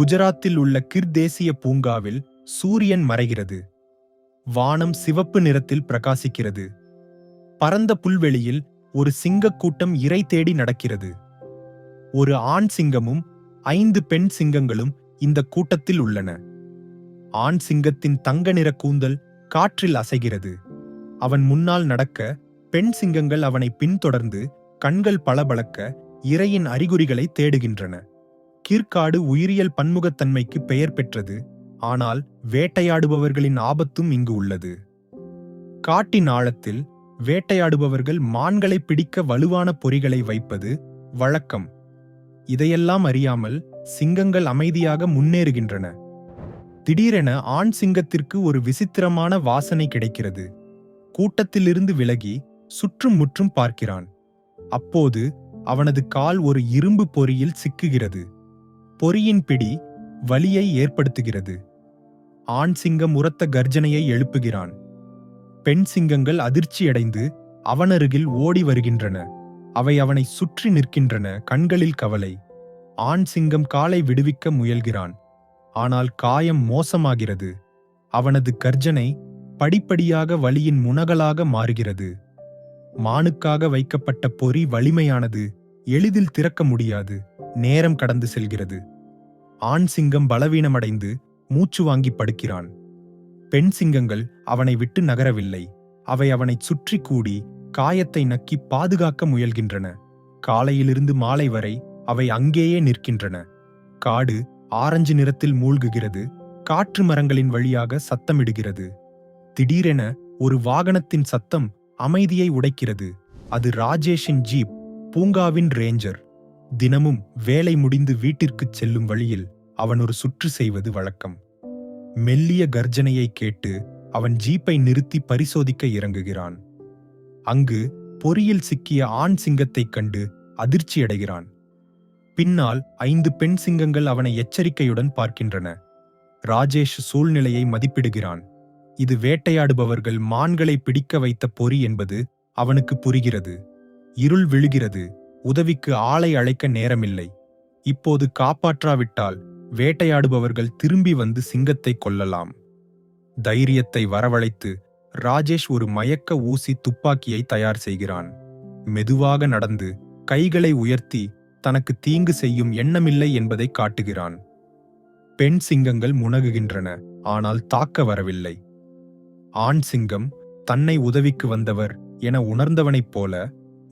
குஜராத்தில் உள்ள கிர் தேசிய பூங்காவில் சூரியன் மறைகிறது. வானம் சிவப்பு நிறத்தில் பிரகாசிக்கிறது. பரந்த புல்வெளியில் ஒரு சிங்கக் கூட்டம் இரை தேடி நடக்கிறது. ஒரு ஆண் சிங்கமும் ஐந்து பெண் சிங்கங்களும் இந்த கூட்டத்தில் உள்ளன. ஆண் சிங்கத்தின் தங்க நிற கூந்தல் காற்றில் அசைகிறது. அவன் முன்னால் நடக்க பெண் சிங்கங்கள் அவனை பின்தொடர்ந்து கண்கள் பளபளக்க இரையின் அறிகுறிகளை தேடுகின்றன. கீர்க்காடு உயிரியல் பன்முகத்தன்மைக்கு பெயர் பெற்றது. ஆனால் வேட்டையாடுபவர்களின் ஆபத்தும் இங்கு உள்ளது. காட்டின் ஆழத்தில் வேட்டையாடுபவர்கள் மான்களை பிடிக்க வலுவான பொறிகளை வைப்பது வழக்கம். இதையெல்லாம் அறியாமல் சிங்கங்கள் அமைதியாக முன்னேறுகின்றன. திடீரென ஆண் சிங்கத்திற்கு ஒரு விசித்திரமான வாசனை கிடைக்கிறது. கூட்டத்திலிருந்து விலகி சுற்றும் முற்றும் பார்க்கிறான். அப்போது அவனது கால் ஒரு இரும்பு பொறியில் சிக்குகிறது. பொறியின் பிடி வலியை ஏற்படுத்துகிறது. ஆண் சிங்கம் உரத்த கர்ஜனையை எழுப்புகிறான். பெண் சிங்கங்கள் அதிர்ச்சியடைந்து அவனருகில் ஓடி வருகின்றன. அவை அவனை சுற்றி நிற்கின்றன கண்களில் கவலை. ஆண் சிங்கம் காலை விடுவிக்க முயல்கிறான். ஆனால் காயம் மோசமாகிறது. அவனது கர்ஜனை படிப்படியாக வலியின் முனகலாக மாறுகிறது. மானுக்காக வைக்கப்பட்ட பொறி வலிமையானது எளிதில் திறக்க முடியாது நேரம் கடந்து செல்கிறது. ஆண் சிங்கம் பலவீனமடைந்து மூச்சு வாங்கி படுக்கிறான். பெண் சிங்கங்கள் அவனை விட்டு நகரவில்லை. அவை அவனைச் சுற்றி கூடி காயத்தை நக்கி பாதுகாக்க முயல்கின்றன. காலையிலிருந்து மாலை வரை அவை அங்கேயே நிற்கின்றன. காடு ஆரஞ்சு நிறத்தில் மூழ்குகிறது. காற்று மரங்களின் வழியாக சத்தமிடுகிறது. திடீரென ஒரு வாகனத்தின் சத்தம் அமைதியை உடைக்கிறது. அது ராஜேஷின் ஜீப் பூங்காவின் ரேஞ்சர். தினமும் வேலை முடிந்து வீட்டிற்குச் செல்லும் வழியில் அவன் ஒரு சுற்று செய்வது வழக்கம். மெல்லிய கர்ஜனையை கேட்டு அவன் ஜீப்பை நிறுத்தி பரிசோதிக்க இறங்குகிறான். அங்கு பொறியில் சிக்கிய ஆண் சிங்கத்தைக் கண்டு அதிர்ச்சியடைகிறான் பின்னால் ஐந்து பெண் சிங்கங்கள் அவனை எச்சரிக்கையுடன் பார்க்கின்றன. ராஜேஷ் சூழ்நிலையை மதிப்பிடுகிறான். இது வேட்டையாடுபவர்கள் மான்களை பிடிக்க வைத்த பொறி என்பது அவனுக்கு புரிகிறது. இருள் விழுகிறது. உதவிக்கு ஆளை அழைக்க நேரமில்லை. இப்போது காப்பாற்றாவிட்டால் வேட்டையாடுபவர்கள் திரும்பி வந்து சிங்கத்தை கொல்லலாம். தைரியத்தை வரவழைத்து ராஜேஷ் ஒரு மயக்க ஊசி துப்பாக்கியை தயார் செய்கிறான். மெதுவாக நடந்து கைகளை உயர்த்தி தனக்கு தீங்கு செய்யும் எண்ணமில்லை என்பதை காட்டுகிறான். பெண் சிங்கங்கள் முனகுகின்றன ஆனால் தாக்க வரவில்லை. ஆண் சிங்கம் தன்னை உதவிக்கு வந்தவர் என உணர்ந்தவனைப் போல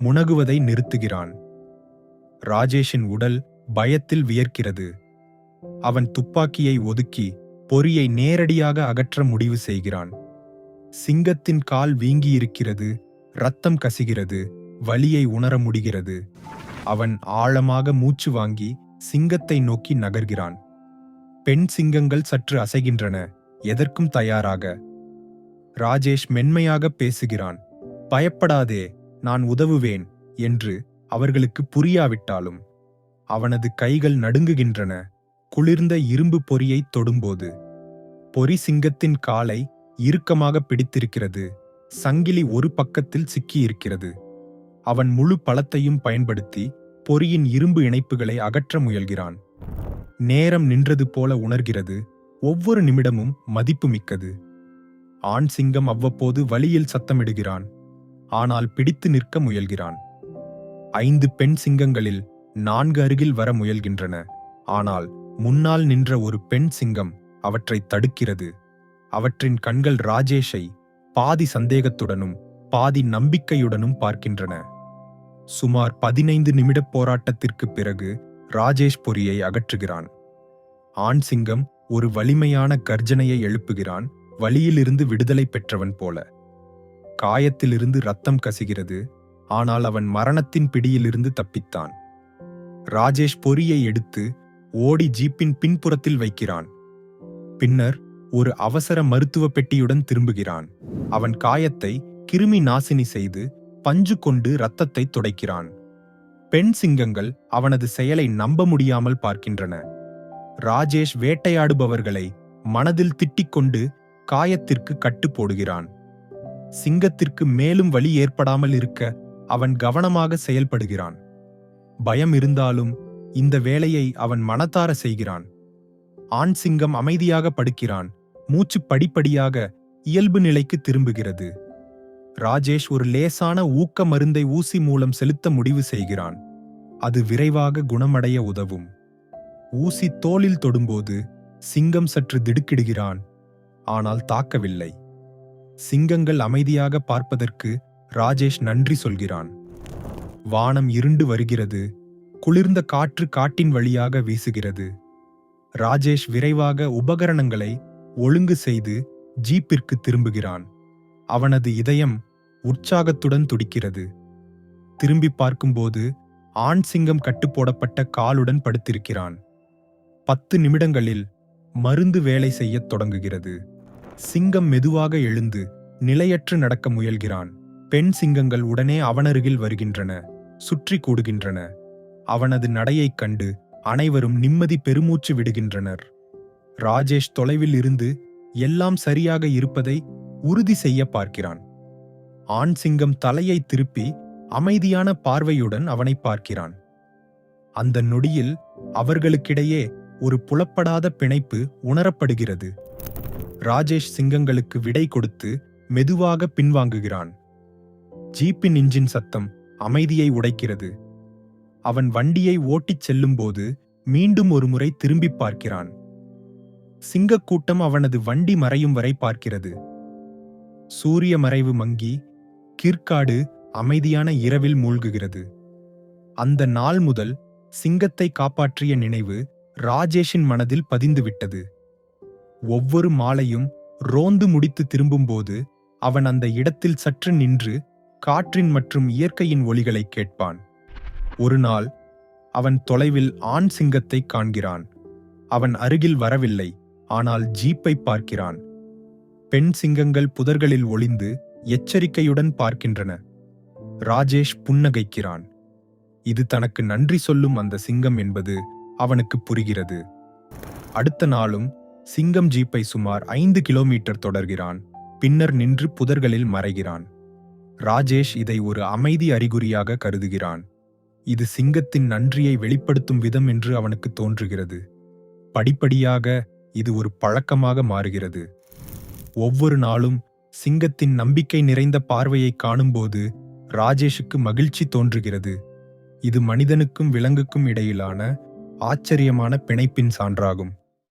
முனகுவதை நிறுத்துகிறான். ராஜேஷின் உடல் பயத்தில் வியர்க்கிறது. அவன் துப்பாக்கியை ஒதுக்கி பொறியை நேரடியாக அகற்ற முடிவு செய்கிறான். சிங்கத்தின் கால் வீங்கியிருக்கிறது ரத்தம் கசிகிறது வலியை உணர முடிகிறது. அவன் ஆழமாக மூச்சு வாங்கி சிங்கத்தை நோக்கி நகர்கிறான். பெண் சிங்கங்கள் சற்று அசைகின்றன எதற்கும் தயாராக. ராஜேஷ் மென்மையாக பேசுகிறான் பயப்படாதே நான் உதவுவேன் என்று அவர்களுக்கு புரியாவிட்டாலும் அவனது கைகள் நடுங்குகின்றன. குளிர்ந்த இரும்பு பொறியை தொடும்போது பொறி சிங்கத்தின் காலை இறுக்கமாக பிடித்திருக்கிறது. சங்கிலி ஒரு பக்கத்தில் சிக்கியிருக்கிறது. அவன் முழு பலத்தையும் பயன்படுத்தி பொறியின் இரும்பு இணைப்புகளை அகற்ற முயல்கிறான். நேரம் நின்றது போல உணர்கிறது. ஒவ்வொரு நிமிடமும் மதிப்புமிக்கது ஆண் சிங்கம் அவ்வப்போது வழியில் சத்தமிடுகிறான். ஆனால் பிடித்து நிற்க முயல்கிறான். ஐந்து பெண் சிங்கங்களில் நான்கு அருகில் வர முயல்கின்றன. ஆனால் முன்னால் நின்ற ஒரு பெண் சிங்கம் அவற்றை தடுக்கிறது. அவற்றின் கண்கள் ராஜேஷை பாதி சந்தேகத்துடனும் பாதி நம்பிக்கையுடனும் பார்க்கின்றன. சுமார் பதினைந்து நிமிட போராட்டத்திற்கு பிறகு ராஜேஷ் பொறியை அகற்றுகிறான். ஆண் சிங்கம் ஒரு வலிமையான கர்ஜனையை எழுப்புகிறான் வழியிலிருந்து விடுதலை பெற்றவன் போல. காயத்திலிருந்து ரத்தம் கசிகிறது ஆனால் அவன் மரணத்தின் பிடியிலிருந்து தப்பித்தான். ராஜேஷ் பொறியை எடுத்து ஓடி ஜீப்பின் பின்புறத்தில் வைக்கிறான். பின்னர் ஒரு அவசர மருத்துவ பெட்டியுடன் திரும்புகிறான். அவன் காயத்தை கிருமி நாசினி செய்து பஞ்சு கொண்டு ரத்தத்தை துடைக்கிறான். பெண் சிங்கங்கள் அவனது செயலை நம்ப முடியாமல் பார்க்கின்றன. ராஜேஷ் வேட்டையாடுபவர்களை மனதில் திட்டிக்கொண்டு காயத்திற்கு கட்டு போடுகிறான். சிங்கத்திற்கு மேலும் வலி ஏற்படாமல் இருக்க அவன் கவனமாக செயல்படுகிறான். பயம் இருந்தாலும் இந்த வேலையை அவன் மனத்தார செய்கிறான். ஆண் சிங்கம் அமைதியாக படுக்கிறான். மூச்சு படிப்படியாக இயல்பு நிலைக்கு திரும்புகிறது. ராஜேஷ் ஒரு லேசான ஊக்க மருந்தை ஊசி மூலம் செலுத்த முடிவு செய்கிறான். அது விரைவாக குணமடைய உதவும். ஊசி தோளில் தொடும்போது சிங்கம் சற்று திடுக்கிடுகிறான். ஆனால் தாக்கவில்லை. சிங்கங்கள் அமைதியாக பார்ப்பதற்கு ராஜேஷ் நன்றி சொல்கிறான். வானம் இருண்டு வருகிறது. குளிர்ந்த காற்று காட்டின் வழியாக வீசுகிறது. ராஜேஷ் விரைவாக உபகரணங்களை ஒழுங்கு செய்து ஜீப்பிற்கு திரும்புகிறான். அவனது இதயம் உற்சாகத்துடன் துடிக்கிறது. திரும்பி பார்க்கும்போது ஆண் சிங்கம் கட்டுப்போடப்பட்ட காலுடன் படுத்திருக்கிறான். பத்து நிமிடங்களில் மருந்து வேலை செய்யத் தொடங்குகிறது. சிங்கம் மெதுவாக எழுந்து நிலையற்று நடக்க முயல்கிறான். பெண் சிங்கங்கள் உடனே அவனருகில் வருகின்றன சுற்றி கூடுகின்றன. அவனது நடையைக் கண்டு அனைவரும் நிம்மதி பெருமூச்சு விடுகின்றனர். ராஜேஷ் தொலைவில் இருந்து எல்லாம் சரியாக இருப்பதை உறுதி செய்ய பார்க்கிறான். ஆண் சிங்கம் தலையை திருப்பி அமைதியான பார்வையுடன் அவனை பார்க்கிறான். அந்த நொடியில் அவர்களுக்கிடையே ஒரு புலப்படாத பிணைப்பு உணரப்படுகிறது. ராஜேஷ் சிங்கங்களுக்கு விடை கொடுத்து மெதுவாக பின்வாங்குகிறான். ஜீப்பின் இன்ஜின் சத்தம் அமைதியை உடைக்கிறது. அவன் வண்டியை ஓட்டிச் செல்லும்போது மீண்டும் ஒருமுறை திரும்பி பார்க்கிறான். சிங்கக்கூட்டம் அவனது வண்டி மறையும் வரை பார்க்கிறது. சூரிய மறைவு மங்கி கிற்காடு அமைதியான இரவில் மூழ்குகிறது. அந்த நாள் முதல் சிங்கத்தை காப்பாற்றிய நினைவு ராஜேஷின் மனதில் பதிந்துவிட்டது. ஒவ்வொரு மாலையும் ரோந்து முடித்து திரும்பும்போது அவன் அந்த இடத்தில் சற்று நின்று காற்றின் மற்றும் இயற்கையின் ஒலிகளை கேட்பான். ஒரு நாள் அவன் தொலைவில் ஆண் சிங்கத்தை காண்கிறான். அவன் அருகில் வரவில்லை ஆனால் ஜீப்பை பார்க்கிறான். பெண் சிங்கங்கள் புதர்களில் ஒளிந்து எச்சரிக்கையுடன் பார்க்கின்றன. ராஜேஷ் புன்னகைக்கிறான். இது தனக்கு நன்றி சொல்லும் அந்த சிங்கம் என்பது அவனுக்கு புரிகிறது. அடுத்த நாளும் சிங்கம் ஜீப்பை சுமார் ஐந்து கிலோமீட்டர் தொடர்கிறான். பின்னர் நின்று புதர்களில் மறைகிறான். ராஜேஷ் இதை ஒரு அமைதி அறிகுறியாக கருதுகிறான். இது சிங்கத்தின் நன்றியை வெளிப்படுத்தும் விதம் என்று அவனுக்கு தோன்றுகிறது. படிப்படியாக இது ஒரு பழக்கமாக மாறுகிறது. ஒவ்வொரு நாளும் சிங்கத்தின் நம்பிக்கை நிறைந்த பார்வையை காணும்போது ராஜேஷுக்கு மகிழ்ச்சி தோன்றுகிறது. இது மனிதனுக்கும் விலங்குக்கும் இடையிலான ஆச்சரியமான பிணைப்பின் சான்றாகும்.